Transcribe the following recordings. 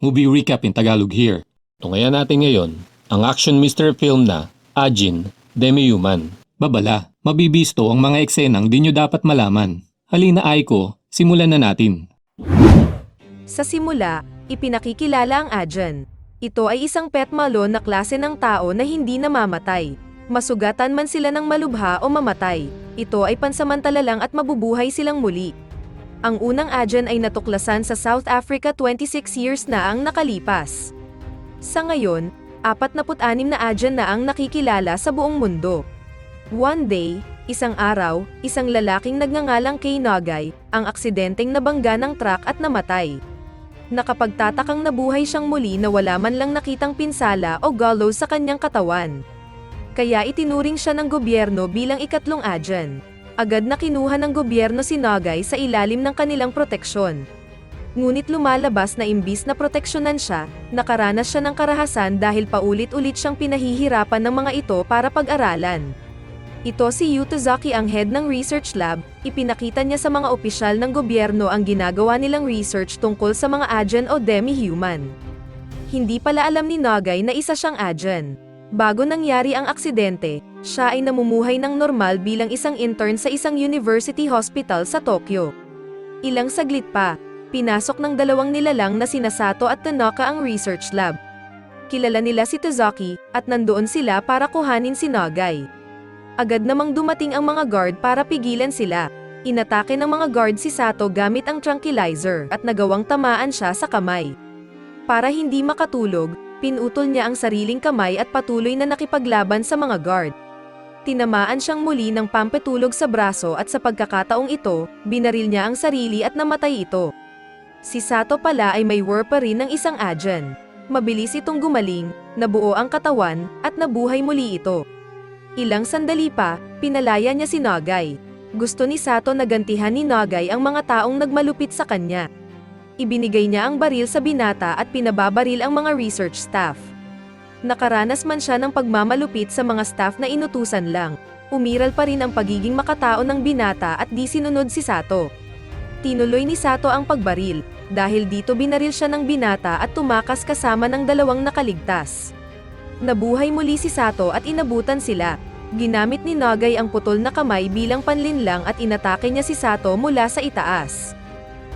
Movie recap in Tagalog here. Tungayan natin ngayon ang action mystery film na Ajin, Demi-Human. Babala, mabibisto ang mga eksenang di nyo dapat malaman. Halina Aiko, simulan na natin. Sa simula, ipinakikilala ang Ajahn. Ito ay isang pet malon na klase ng tao na hindi namamatay. Masugatan man sila ng malubha o mamatay. Ito ay pansamantala lang at mabubuhay silang muli. Ang unang Ajahn ay natuklasan sa South Africa 26 years na ang nakalipas. Sa ngayon, 46 na Ajahn na ang nakikilala sa buong mundo. One day, isang araw, isang lalaking nagngangalang kay Nagay, ang aksidenteng nabangga ng truck at namatay. Nakapagtatakang nabuhay siyang muli na wala man lang nakitang pinsala o gallows sa kanyang katawan. Kaya itinuring siya ng gobyerno bilang ikatlong Ajahn. Agad na kinuha ng gobyerno si Nagay sa ilalim ng kanilang proteksyon. Ngunit lumalabas na imbis na proteksyonan siya, nakaranas siya ng karahasan dahil paulit-ulit siyang pinahihirapan ng mga ito para pag-aralan. Ito si Yutazaki ang head ng research lab, ipinakita niya sa mga opisyal ng gobyerno ang ginagawa nilang research tungkol sa mga Ajahn o demi-human. Hindi pala alam ni Nagay na isa siyang Ajahn. Bago nangyari ang aksidente, siya ay namumuhay ng normal bilang isang intern sa isang university hospital sa Tokyo. Ilang saglit pa, pinasok ng dalawang nilalang na sina Sato at Tanaka ang research lab. Kilala nila si Tozaki, at nandoon sila para kuhanin si Nagay. Agad namang dumating ang mga guard para pigilan sila. Inatake ng mga guard si Sato gamit ang tranquilizer at nagawang tamaan siya sa kamay. Para hindi makatulog, pinutol niya ang sariling kamay at patuloy na nakipaglaban sa mga guard. Tinamaan siyang muli ng pampatulog sa braso at sa pagkakataong ito, binaril niya ang sarili at namatay ito. Si Sato pala ay may war rin ng isang Ajahn. Mabilis itong gumaling, nabuo ang katawan, at nabuhay muli ito. Ilang sandali pa, pinalaya niya si Nagay. Gusto ni Sato na gantihan ni Nagay ang mga taong nagmalupit sa kanya. Ibinigay niya ang baril sa binata at pinababaril ang mga research staff. Nakaranas man siya ng pagmamalupit sa mga staff na inutusan lang, umiral pa rin ang pagiging makatao ng binata at di sinunod si Sato. Tinuloy ni Sato ang pagbaril, dahil dito binaril siya ng binata at tumakas kasama ng dalawang nakaligtas. Nabuhay muli si Sato at inabutan sila. Ginamit ni Nagay ang putol na kamay bilang panlinlang at inatake niya si Sato mula sa itaas.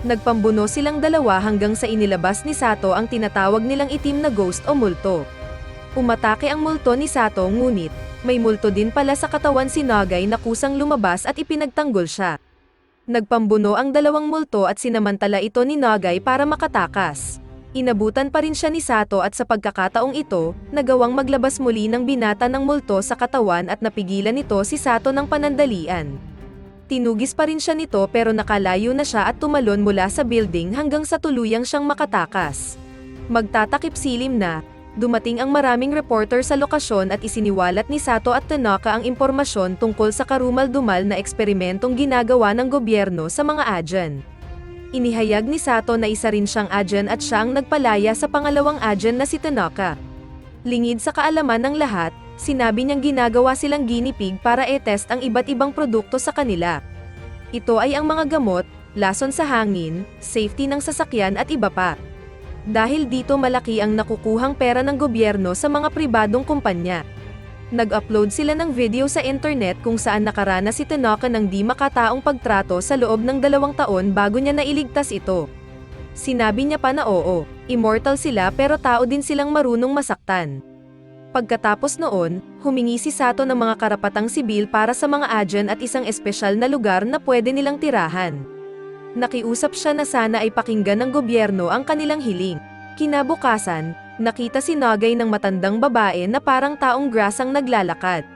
Nagpambuno silang dalawa hanggang sa inilabas ni Sato ang tinatawag nilang itim na ghost o multo. Umatake ang multo ni Sato ngunit, may multo din pala sa katawan si Nagay na kusang lumabas at ipinagtanggol siya. Nagpambuno ang dalawang multo at sinamantala ito ni Nagay para makatakas. Inabutan pa rin siya ni Sato at sa pagkakataong ito, nagawang maglabas muli ng binata ng multo sa katawan at napigilan nito si Sato ng panandalian. Tinugis pa rin siya nito pero nakalayo na siya at tumalon mula sa building hanggang sa tuluyang siyang makatakas. Magtatakip silim na, dumating ang maraming reporter sa lokasyon at isiniwalat ni Sato at Tanaka ang impormasyon tungkol sa karumal-dumal na eksperimentong ginagawa ng gobyerno sa mga Ajahn. Inihayag ni Sato na isa rin siyang Ajahn at siya ang nagpalaya sa pangalawang Ajahn na si Tanaka. Lingid sa kaalaman ng lahat, sinabi niyang ginagawa silang guinea pig para e-test ang iba't ibang produkto sa kanila. Ito ay ang mga gamot, lason sa hangin, safety ng sasakyan at iba pa. Dahil dito malaki ang nakukuhang pera ng gobyerno sa mga pribadong kumpanya. Nag-upload sila ng video sa internet kung saan nakaranas si Tanaka ng di makataong pagtrato sa loob ng dalawang taon bago niya nailigtas ito. Sinabi niya pa na oo, immortal sila pero tao din silang marunong masaktan. Pagkatapos noon, humingi si Sato ng mga karapatang sibil para sa mga Ajahn at isang espesyal na lugar na pwede nilang tirahan. Nakiusap siya na sana ay pakinggan ng gobyerno ang kanilang hiling. Kinabukasan, nakita si Nagay ng matandang babae na parang taong grasang naglalakad.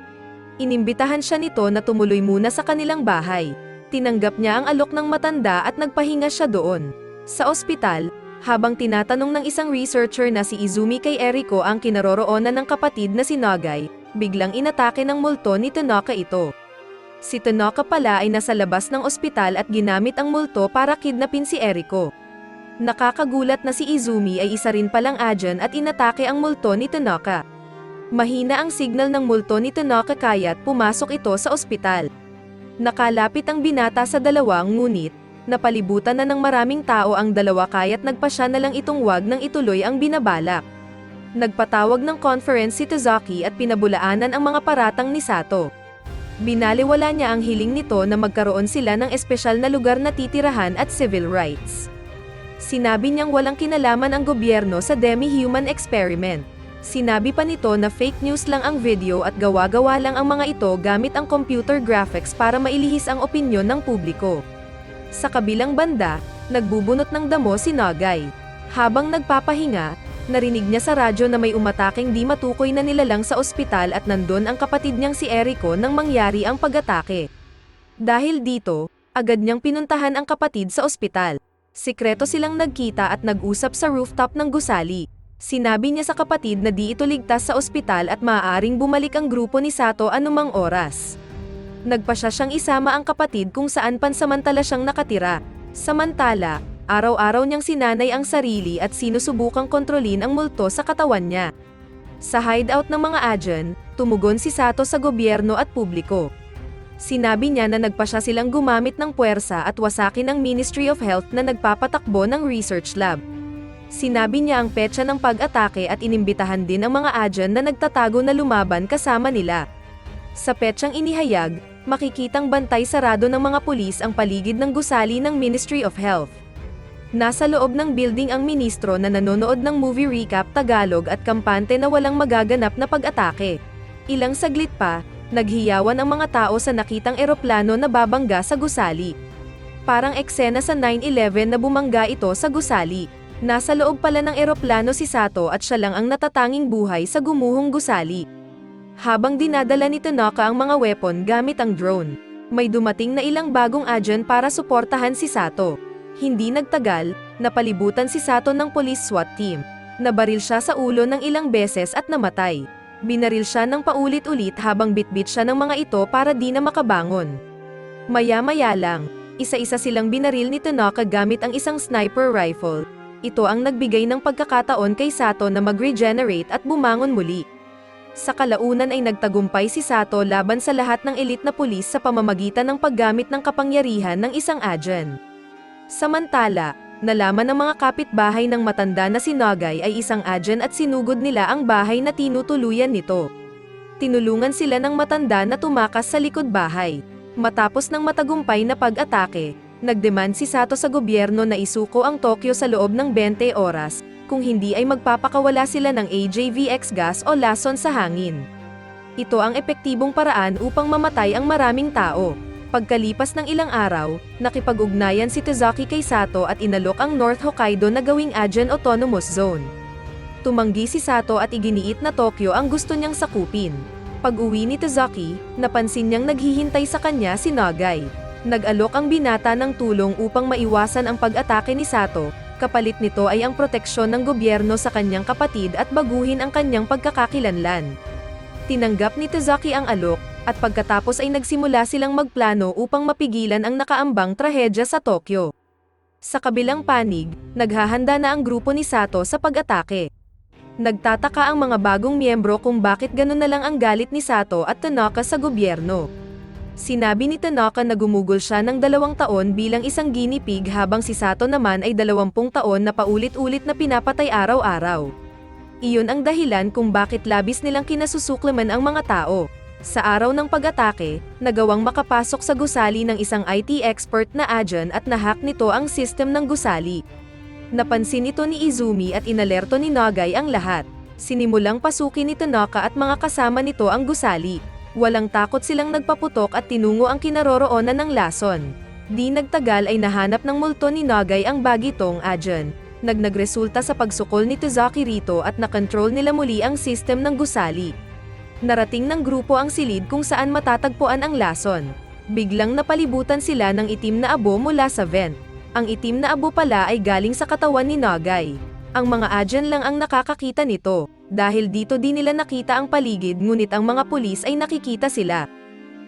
Inimbitahan siya nito na tumuloy muna sa kanilang bahay. Tinanggap niya ang alok ng matanda at nagpahinga siya doon. Sa ospital, habang tinatanong ng isang researcher na si Izumi kay Eriko ang kinaroroonan ng kapatid na si Nagay, biglang inatake ng multo ni Tanaka ito. Si Tanaka pala ay nasa labas ng ospital at ginamit ang multo para kidnapin si Eriko. Nakakagulat na si Izumi ay isa rin palang Ajahn at inatake ang multo ni Tanaka. Mahina ang signal ng multo ni Tanaka kaya't pumasok ito sa ospital. Nakalapit ang binata sa dalawa ngunit, Napalibutan na ng maraming tao ang dalawa kaya't nagpasya na lang itong wag nang ituloy ang binabalak. Nagpatawag ng conference si Tozaki at pinabulaanan ang mga paratang ni Sato. Binaliwala niya ang hiling nito na magkaroon sila ng espesyal na lugar na titirahan at civil rights. Sinabi niyang walang kinalaman ang gobyerno sa demi-human experiment. Sinabi pa nito na fake news lang ang video at gawa-gawa lang ang mga ito gamit ang computer graphics para mailihis ang opinyon ng publiko. Sa kabilang banda, nagbubunot ng damo si Nagay. Habang nagpapahinga, narinig niya sa radyo na may umataking di matukoy na nilalang sa ospital at nandun ang kapatid niyang si Erico nang mangyari ang pag-atake. Dahil dito, agad niyang pinuntahan ang kapatid sa ospital. Sikreto silang nagkita at nag-usap sa rooftop ng gusali. Sinabi niya sa kapatid na di ito ligtas sa ospital at maaaring bumalik ang grupo ni Sato anumang oras. Nagpasya siyang isama ang kapatid kung saan pansamantala siyang nakatira. Samantala, araw-araw niyang sinanay ang sarili at sinusubukang kontrolin ang multo sa katawan niya. Sa hideout ng mga Ajan, tumugon si Sato sa gobyerno at publiko. Sinabi niya na nagpasya silang gumamit ng puwersa at wasakin ang Ministry of Health na nagpapatakbo ng research lab. Sinabi niya ang petsa ng pag-atake at inimbitahan din ang mga Ajan na nagtatago na lumaban kasama nila. Sa petsang inihayag, makikitang bantay sarado ng mga pulis ang paligid ng gusali ng Ministry of Health. Nasa loob ng building ang ministro na nanonood ng movie recap Tagalog at kampante na walang magaganap na pag-atake. Ilang saglit pa, naghiyawan ang mga tao sa nakitang eroplano na babangga sa gusali. Parang eksena sa 9-11 na bumangga ito sa gusali. Nasa loob pala ng eroplano si Sato at siya lang ang natatanging buhay sa gumuhong gusali. Habang dinadala ni Tanaka ang mga weapon gamit ang drone, may dumating na ilang bagong agent para suportahan si Sato. Hindi nagtagal, napalibutan si Sato ng police SWAT team. Nabaril siya sa ulo ng ilang beses at namatay. Binaril siya ng paulit-ulit habang bitbit siya ng mga ito para di na makabangon. Maya-maya lang, isa-isa silang binaril ni Tanaka gamit ang isang sniper rifle. Ito ang nagbigay ng pagkakataon kay Sato na mag-regenerate at bumangon muli. Sa kalaunan ay nagtagumpay si Sato laban sa lahat ng elite na pulis sa pamamagitan ng paggamit ng kapangyarihan ng isang agent. Samantala, nalaman ng mga kapitbahay ng matanda na si Nagay ay isang agent at sinugod nila ang bahay na tinutuluyan nito. Tinulungan sila ng matanda na tumakas sa likod bahay. Matapos ng matagumpay na pag-atake, nagdemand si Sato sa gobyerno na isuko ang Tokyo sa loob ng 20 oras, kung hindi ay magpapakawala sila ng AJVX gas o lason sa hangin. Ito ang epektibong paraan upang mamatay ang maraming tao. Pagkalipas ng ilang araw, nakipag-ugnayan si Tozaki kay Sato at inalok ang North Hokkaido na gawing Agen Autonomous Zone. Tumanggi si Sato at iginiit na Tokyo ang gusto niyang sakupin. Pag-uwi ni Tozaki, napansin niyang naghihintay sa kanya si Nagay. Nag-alok ang binata ng tulong upang maiwasan ang pag-atake ni Sato, kapalit nito ay ang proteksyon ng gobyerno sa kanyang kapatid at baguhin ang kanyang pagkakakilanlan. Tinanggap ni Tozaki ang alok, at pagkatapos ay nagsimula silang magplano upang mapigilan ang nakaambang trahedya sa Tokyo. Sa kabilang panig, naghahanda na ang grupo ni Sato sa pag-atake. Nagtataka ang mga bagong miyembro kung bakit ganun na lang ang galit ni Sato at Tanaka sa gobyerno. Sinabi ni Tanaka na gumugol siya ng dalawang taon bilang isang guinea pig habang si Sato naman ay dalawampung taon na paulit-ulit na pinapatay araw-araw. Iyon ang dahilan kung bakit labis nilang kinasusuklaman ang mga tao. Sa araw ng pag-atake, nagawang makapasok sa gusali ng isang IT expert na agent at nahack nito ang system ng gusali. Napansin ito ni Izumi at inalerto ni Nagay ang lahat. Sinimulang pasukin ni Tanaka at mga kasama nito ang gusali. Walang takot silang nagpaputok at tinungo ang kinaroroonan ng lason. Di nagtagal ay nahanap ng multo ni Nagay ang bagitong agent. Nagnagresulta sa pagsukol ni Tozaki rito at nakontrol nila muli ang system ng gusali. Narating ng grupo ang silid kung saan matatagpuan ang lason. Biglang napalibutan sila ng itim na abo mula sa vent. Ang itim na abo pala ay galing sa katawan ni Nagay. Ang mga agent lang ang nakakakita nito, dahil dito din nila nakita ang paligid ngunit ang mga pulis ay nakikita sila.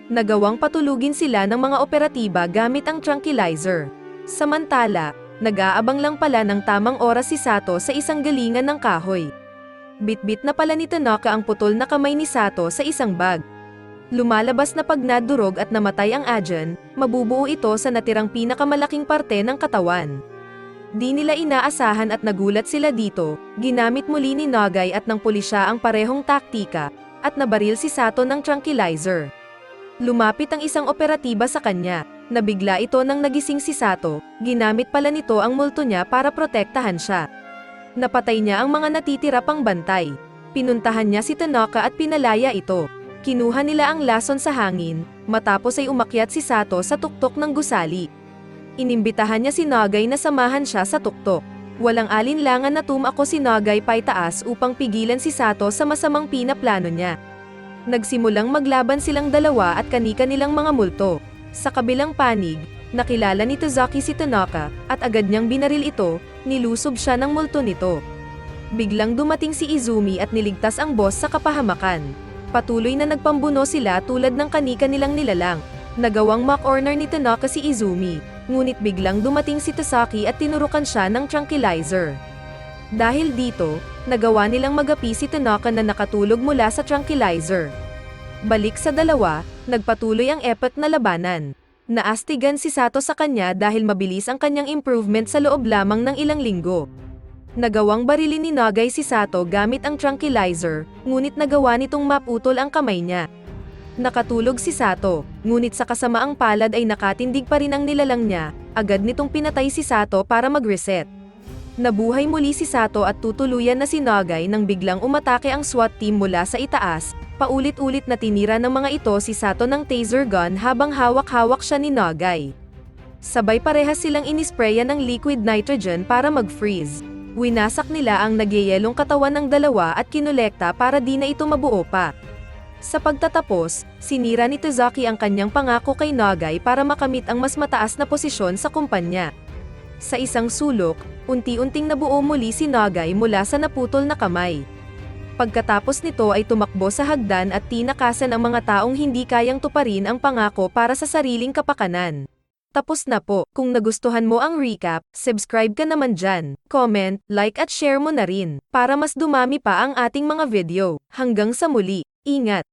Nagawang patulugin sila ng mga operatiba gamit ang tranquilizer. Samantala, nag-aabang lang pala ng tamang oras si Sato sa isang galingan ng kahoy. Bitbit na pala ni Tanaka ang putol na kamay ni Sato sa isang bag. Lumalabas na pag nadurog at namatay ang Ajan, mabubuo ito sa natirang pinakamalaking parte ng katawan. Di nila inaasahan at nagulat sila dito, ginamit muli ni Nagay at ng pulisya ang parehong taktika, at nabaril si Sato ng tranquilizer. Lumapit ang isang operatiba sa kanya, nabigla ito nang nagising si Sato, ginamit pala nito ang multo niya para protektahan siya. Napatay niya ang mga natitira pang bantay. Pinuntahan niya si Tanaka at pinalaya ito. Kinuha nila ang lason sa hangin, matapos ay umakyat si Sato sa tuktok ng gusali. Inimbitahan niya si Nagay na samahan siya sa tuktok. Walang alinlangan na tumako si Nagay paitaas upang pigilan si Sato sa masamang pinaplano niya. Nagsimulang maglaban silang dalawa at kanika nilang mga multo. Sa kabilang panig, nakilala ni Tozaki si Tanaka, at agad niyang binaril ito, nilusob siya ng multo nito. Biglang dumating si Izumi at niligtas ang boss sa kapahamakan. Patuloy na nagpambuno sila tulad ng kanika nilang nilalang. Nagawang mock honor ni Tanaka si Izumi, ngunit biglang dumating si Tasaki at tinurukan siya ng tranquilizer. Dahil dito, nagawa nilang magapi si Tanaka na nakatulog mula sa tranquilizer. Balik sa dalawa, nagpatuloy ang epic na labanan. Naastigan si Sato sa kanya dahil mabilis ang kanyang improvement sa loob lamang ng ilang linggo. Nagawang barilin ni Nagay si Sato gamit ang tranquilizer, ngunit nagawa nitong maputol ang kamay niya. Nakatulog si Sato, ngunit sa kasamaang palad ay nakatindig pa rin ang nilalang niya, agad nitong pinatay si Sato para mag-reset. Nabuhay muli si Sato at tutuluyan na si Nagay nang biglang umatake ang SWAT team mula sa itaas, paulit-ulit na tinira ng mga ito si Sato ng taser gun habang hawak-hawak siya ni Nagay. Sabay parehas silang inisprayan ng liquid nitrogen para mag-freeze. Winasak nila ang nagyayelong katawan ng dalawa at kinolekta para di na ito mabuo pa. Sa pagtatapos, sinira ni Tozaki ang kanyang pangako kay Nagay para makamit ang mas mataas na posisyon sa kumpanya. Sa isang sulok, unti-unting nabuo muli si Nagay mula sa naputol na kamay. Pagkatapos nito ay tumakbo sa hagdan at tinakasan ang mga taong hindi kayang tuparin ang pangako para sa sariling kapakanan. Tapos na po, kung nagustuhan mo ang recap, subscribe ka naman dyan, comment, like at share mo na rin, para mas dumami pa ang ating mga video. Hanggang sa muli, ingat!